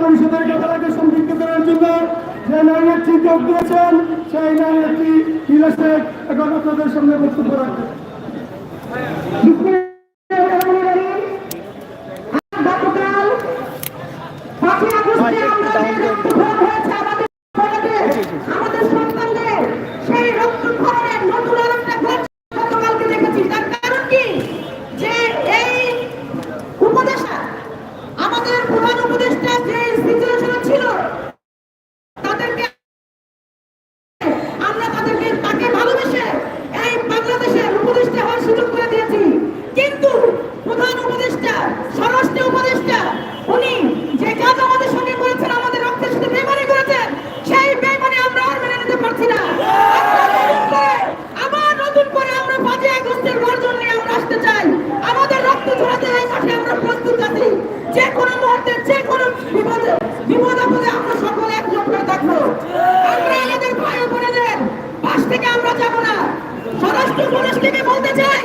পরিষদের খেলাকে সম্পৃক্ত করার জন্য যে নারী যোগ দিয়েছেন সেই নারী নীলা শেখ এখন আপনাদের সামনে বক্তব্য রাখবেন। আমরা যে কোনো মুহূর্তে, যে কোনো বিপদে, বিপদ আপদে আমরা সকলে একজন করে থাকব। আমরা আমাদের ভাই বোনেদের পাশ থেকে আমরা যাব না। স্বরাষ্ট্র উপদেষ্টাকে বলতে চাই